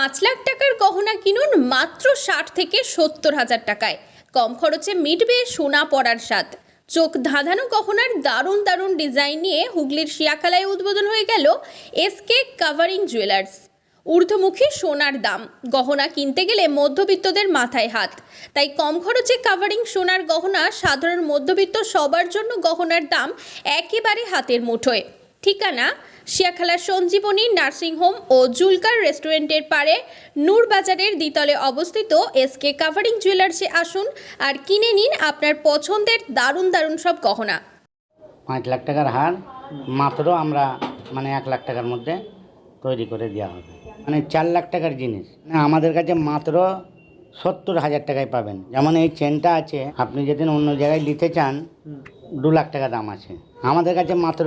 পাঁচ লাখ টাকার গহনা কিনুন মাত্র ষাট থেকে সত্তর হাজার টাকায়। কম খরচে মিটবে সোনা পরার স্বাদ। চোখ ধাঁধানো গহনার দারুণ দারুণ ডিজাইন নিয়ে হুগলির শিয়াখালায় উদ্বোধন হয়ে গেল এসকে কাভারিং জুয়েলার্স। ঊর্ধ্বমুখী সোনার দাম। গহনা কিনতে গেলে মধ্যবিত্তদের মাথায় হাত। তাই কম খরচে কাভারিং সোনার গহনা সাধারণ মধ্যবিত্ত সবার জন্য গহনার দাম একেবারে হাতের মুঠোয়। ঠিকানা শিয়াখালা সঞ্জীবনী নার্সিংহোম ও জুলকার রেস্টুরেন্টের পারে নূর বাজারের দ্বিতলে অবস্থিত এসকে কাভারিং জুয়েলার্সে আসুন আর কিনে নিন আপনার পছন্দের দারুণ দারুণ সব গহনা। পাঁচ লাখ টাকার হার মাত্র আমরা মানে এক লাখ টাকার মধ্যে তৈরি করে দেওয়া হবে। মানে চার লাখ টাকার জিনিস। আমাদের কাছে মাত্র সত্তর হাজার টাকায় পাবেন। যেমন এই চেনটা আছে, আপনি যেদিন অন্য জায়গায় নিতে চান, দু লাখ টাকা দাম আছে। আমাদের কাছে মাত্র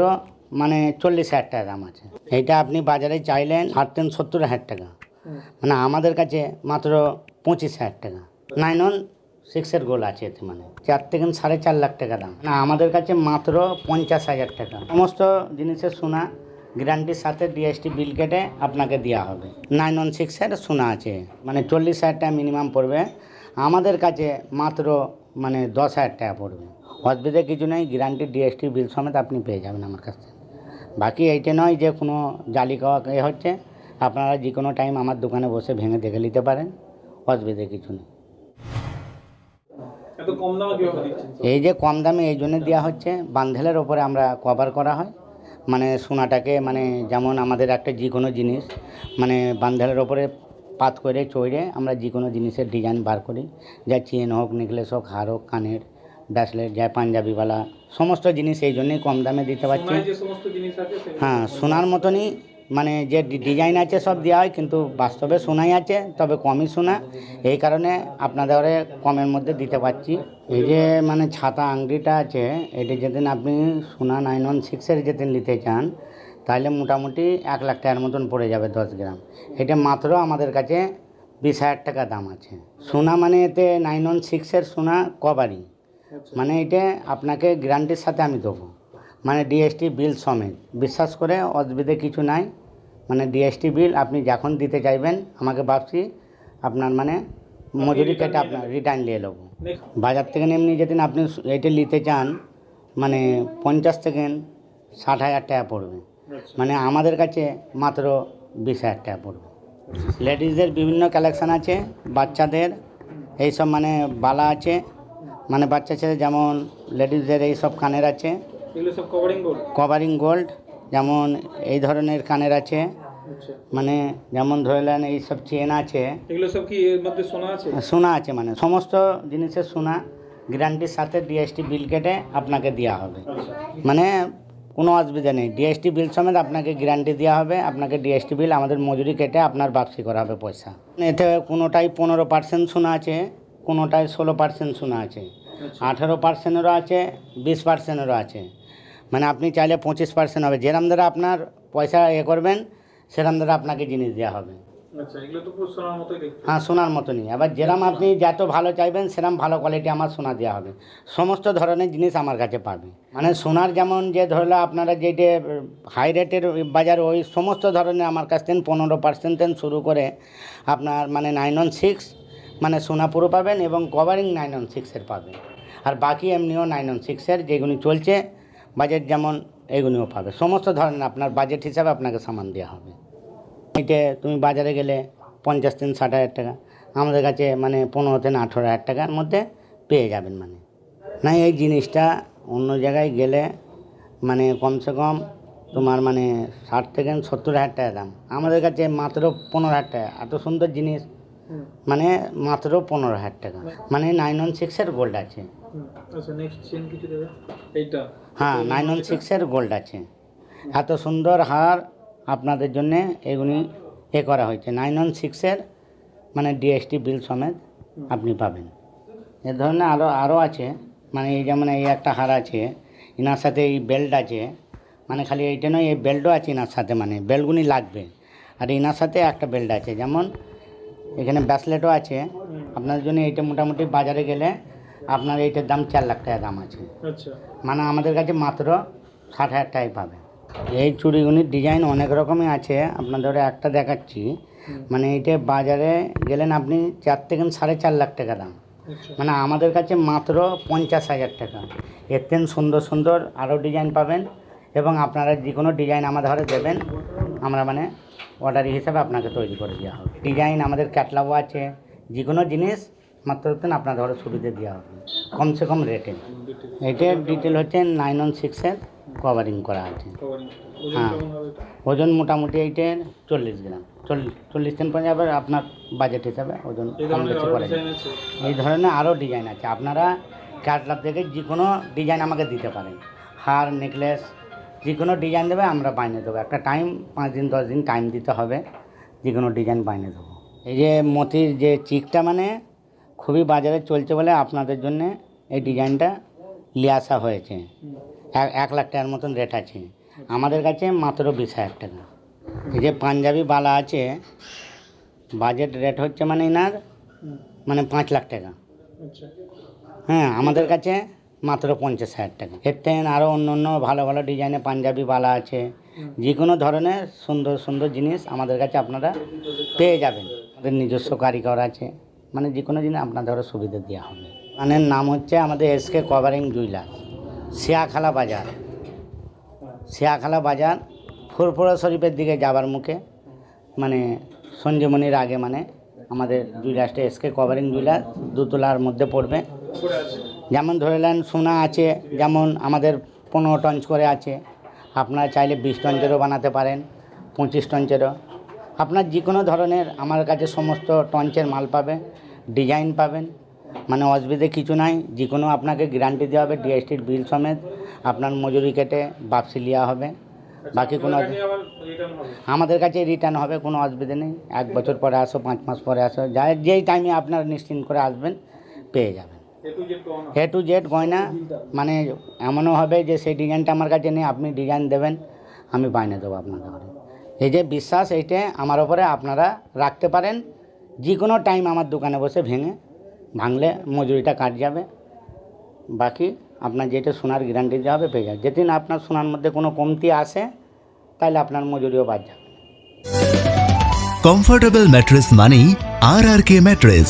মানে চল্লিশ হাজার টাকা দাম আছে। এইটা আপনি বাজারে চাইলেন ছাড়তেন সত্তর হাজার টাকা। মানে আমাদের কাছে মাত্র পঁচিশ হাজার টাকা। নাইন ওয়ান সিক্সের গোল আছে এতে মানে। চার থেকে সাড়ে চার লাখ টাকা দাম। না, আমাদের কাছে মাত্র পঞ্চাশ হাজার টাকা। সমস্ত জিনিসের সোনা গ্যারান্টির সাথে ডিএসটি বিল কেটে আপনাকে দেওয়া হবে। নাইন ওয়ান সিক্সের সোনা আছে। মানে চল্লিশ হাজার টাকা মিনিমাম পড়বে। আমাদের কাছে মাত্র মানে দশ হাজার টাকা পড়বে। অসুবিধা কিছু নেই। গ্যারান্টি ডিএসটি বিল সমেত আপনি পেয়ে যাবেন আমার কাছ থেকে। বাকি এইটা নয় যে কোনো জালি খাওয়া এ হচ্ছে। আপনারা যে কোনো টাইম আমার দোকানে বসে ভেঙে দেখে নিতে পারেন অসুবিধে কিছু নেই। এই যে কম দামে এই জন্য দেওয়া হচ্ছে বান্ধেলের ওপরে আমরা কভার করা হয়। মানে সোনাটাকে মানে যেমন আমাদের একটা যে কোনো জিনিস মানে বান্ধেলের ওপরে পাত করে চড়ে আমরা যে কোনো জিনিসের ডিজাইন বার করি। যা চেন হোক নেকলেস হোক হার হোক কানের ব্রেসলেট যায় পাঞ্জাবিওয়ালা সমস্ত জিনিস এই জন্যই কম দামে দিতে পারছি। হ্যাঁ সোনার মতনই মানে যে ডিজাইন আছে সব দেওয়া হয় কিন্তু বাস্তবে সোনাই আছে তবে কমই সোনা। এই কারণে আপনাদের কমের মধ্যে দিতে পারছি। এই যে মানে ছাতা আংটিটা আছে এটি যেদিন আপনি সোনা নাইন ওয়ান সিক্সের যেদিন নিতে চান তাহলে মোটামুটি এক লাখ টাকার মতন পড়ে যাবে দশ গ্রাম। এটা মাত্র আমাদের কাছে বিশ হাজার টাকা দাম আছে। সোনা মানে এতে নাইন ওয়ান সিক্সের সোনা কভারিং মানে এটা আপনাকে গ্যারান্টির সাথে আমি দেবো। মানে ডিএসটি বিল সমেত। বিশ্বাস করে অসুবিধে কিছু নাই। মানে ডিএসটি বিল আপনি যখন দিতে চাইবেন আমাকে ভাবছি আপনার মানে মজুরি কেটে আপনার রিটার্ন নিয়ে নেব বাজার থেকে এমনি যেদিন আপনি এটা নিতে চান মানে পঞ্চাশ থেকে ষাট হাজার টাকা পড়বে। মানে আমাদের কাছে মাত্র বিশ হাজার টাকা পড়বে। লেডিসদের বিভিন্ন কালেকশান আছে বাচ্চাদের এইসব মানে বালা আছে। মানে বাচ্চা ছেলে যেমন লেডিসদের এইসব কানের আছে। এগুলো সব কভারিং গোল্ড যেমন এই ধরনের কানের আছে। আচ্ছা। মানে যেমন ধরলেন এইসব চেন আছে। এগুলো সব কি এর মধ্যে সোনা আছে? সোনা আছে মানে। সমস্ত জিনিসের সোনা গ্যারান্টির সাথে ডিএসটি বিল কেটে আপনাকে দেওয়া হবে। আচ্ছা। মানে কোনো অসুবিধা নেই। ডিএসটি বিল সমেত আপনাকে গ্যারান্টি দেওয়া হবে। আপনাকে ডিএসটি বিল আমাদের মজুরি কেটে আপনার বাপসি করা হবে পয়সা। এতে কোনোটাই পনেরো পার্সেন্ট সোনা আছে। কোনোটায় ষোলো পার্সেন্ট সোনা আছে। আঠেরো পার্সেন্টেরও আছে বিশ পার্সেন্টেরও আছে। মানে আপনি চাইলে পঁচিশ পার্সেন্ট হবে। যেরম দ্বারা আপনার পয়সা এ করবেন সেরম দ্বারা আপনাকে জিনিস দেওয়া হবে। আচ্ছা হ্যাঁ সোনার মতনই। আবার যেরম আপনি যত ভালো চাইবেন সেরম ভালো কোয়ালিটি আমার সোনা দেওয়া হবে। সমস্ত ধরনের জিনিস আমার কাছে পাবে। মানে সোনার যেমন যে ধরলো আপনারা যেটা হাই রেটের বাজার ওই সমস্ত ধরনের আমার কাছ থেকে পনেরো পার্সেন্ট থেকে শুরু করে আপনার মানে নাইন ওয়ান সিক্স মানে সোনাপুরও পাবেন এবং কভারিং নাইন ওয়ান সিক্সের পাবেন। আর বাকি এমনিও নাইন ওয়ান সিক্সের যেগুলি চলছে বাজেট যেমন এগুলিও পাবে। সমস্ত ধরনের আপনার বাজেট হিসাবে আপনাকে সামান দেওয়া হবে। এটা তুমি বাজারে গেলে পঞ্চাশ থেকে ষাট হাজার টাকা, আমাদের কাছে মানে পনেরো থেকে আঠেরো হাজার টাকার মধ্যে পেয়ে যাবেন মানে। না, এই জিনিসটা অন্য জায়গায় গেলে মানে কমসে কম তোমার মানে ষাট থেকে সত্তর হাজার টাকা দাম। আমাদের কাছে মাত্র পনেরো হাজার টাকা। এত সুন্দর জিনিস মানে মাত্র পনেরো হাজার টাকা। মানে নাইন ওয়ান সিক্সের গোল্ড আছে। আচ্ছা হ্যাঁ নাইন ওয়ান সিক্সের গোল্ড আছে। এত সুন্দর হার আপনাদের জন্যে এগুলি এ করা হয়েছে। নাইন ওয়ান সিক্সের মানে ডিএসটি বিল সমেত আপনি পাবেন। এ ধরনের আরও আরও আছে। মানে এই যেমন এই একটা হার আছে এনার সাথে এই বেল্ট আছে। মানে খালি এইটা নয় এই বেল্টও আছে এনার সাথে। মানে বেল্টগুলি লাগবে। আর এনার সাথে একটা বেল্ট আছে। যেমন এখানে ব্যাসলেটও আছে। আপনাদের জন্য এইটা মোটামুটি বাজারে গেলে আপনার এইটার দাম চার লাখ টাকা দাম আছে। আচ্ছা। মানে আমাদের কাছে মাত্র ষাট হাজার টাকায় পাবে। এই চুড়িগুলির ডিজাইন অনেক রকমই আছে। আপনাদের একটা দেখাচ্ছি। মানে এটা বাজারে গেলেন আপনি চার থেকে সাড়ে চার লাখ টাকা দাম। আচ্ছা। মানে আমাদের কাছে মাত্র পঞ্চাশ হাজার টাকা। এর থেকে সুন্দর সুন্দর আরও ডিজাইন পাবেন এবং আপনারা যে কোনো ডিজাইন আমাদের দেবেন। আমরা মানে অর্ডার হিসাবে আপনাকে তৈরি করে দেওয়া হবে। ডিজাইন আমাদের ক্যাটলগও আছে যে কোনো জিনিস মাত্র আপনার ধরো সুবিধে দেওয়া হবে। কমসে কম রেটে এটার ডিটেল হচ্ছে নাইন ওয়ান সিক্সের কভারিং করা আছে। হ্যাঁ। ওজন মোটামুটি এইটার চল্লিশ গ্রাম। চল্লিশ চল্লিশ দিন পরে আবার আপনার বাজেট হিসাবে ওজন কম ধরনের বেশি করে এই ধরনের আরও ডিজাইন আছে। আপনারা ক্যাটলগ থেকে যে কোনো ডিজাইন আমাকে দিতে পারেন। হার নেকলেস যে কোনো ডিজাইন দেবে আমরা বাইনে দেবো। একটা টাইম পাঁচ দিন দশ দিন টাইম দিতে হবে যে কোনো ডিজাইন বাইনে দেবো। এই যে মতির যে চিকটা মানে খুবই বাজারে চলছে বলে আপনাদের জন্য এই ডিজাইনটা নিয়ে আসা হয়েছে। এক এক লাখ টাকার মতন রেট আছে। আমাদের কাছে মাত্র বিশ হাজার টাকা। এই যে পাঞ্জাবি বালা আছে বাজেট রেট হচ্ছে মানে এনার মানে পাঁচ লাখ টাকা। আচ্ছা। হ্যাঁ আমাদের কাছে মাত্র পঞ্চাশ হাজার টাকা। এর থেকে আরও অন্য অন্য ভালো ভালো ডিজাইনের পাঞ্জাবি বালা আছে। যে কোনো ধরনের সুন্দর সুন্দর জিনিস আমাদের কাছে আপনারা পেয়ে যাবেন। আমাদের নিজস্ব কারিগর আছে। মানে যে কোনো জিনিস আপনাদের সুবিধা দেওয়া হবে। মানে নাম হচ্ছে আমাদের এসকে কভারিং জুইলার্স শিয়াখালা বাজার। শিয়াখালা বাজার ফুরফুরা শরীফের দিকে যাবার মুখে। মানে সঞ্জীবনীর আগে মানে আমাদের জুইলার্সটা এসকে কভারিং জুইলার্স দুতলার মধ্যে পড়বে। যেমন ধরে নেন সোনা আছে যেমন আমাদের পনেরো টঞ্চ করে আছে। আপনারা চাইলে বিশ টঞ্চেরও বানাতে পারেন পঁচিশ টঞ্চেরও আপনার যে কোনো ধরনের আমার কাছে সমস্ত টঞ্চের মাল পাবে ডিজাইন পাবেন। মানে অসুবিধে কিছু নাই যে কোনো আপনাকে গ্যারান্টি দেওয়া হবে ডিএসটির বিল সমেত। আপনার মজুরি কেটে বাপসি নেওয়া হবে। বাকি কোনো আমাদের কাছে রিটার্ন হবে। কোনো অসুবিধে নেই। এক বছর পরে আসো পাঁচ মাস পরে আসো যা যেই টাইমে আপনার নিশ্চিন্ত করে আসবেন পেয়ে যাবেন। এ টু জেড গয়না। মানে এমনও হবে যে সেই ডিজাইনটা আমার কাছে নেই আপনি ডিজাইন দেবেন আমি বাইনে দেবো আপনাকে ঘরে। এই যে বিশ্বাস এইটা আমার ওপরে আপনারা রাখতে পারেন যে কোনো টাইম আমার দোকানে বসে ভেঙে ভাঙলে মজুরিটা কাট যাবে। বাকি আপনার যেটা সোনার গ্যারান্টি দেওয়া হবে পেয়ে যাবে। যেদিন আপনার সোনার মধ্যে কোনো কমতি আসে তাহলে আপনার মজুরিও বাদ যাবে। কমফোর্টেবল ম্যাট্রেস মানেই R R K mattress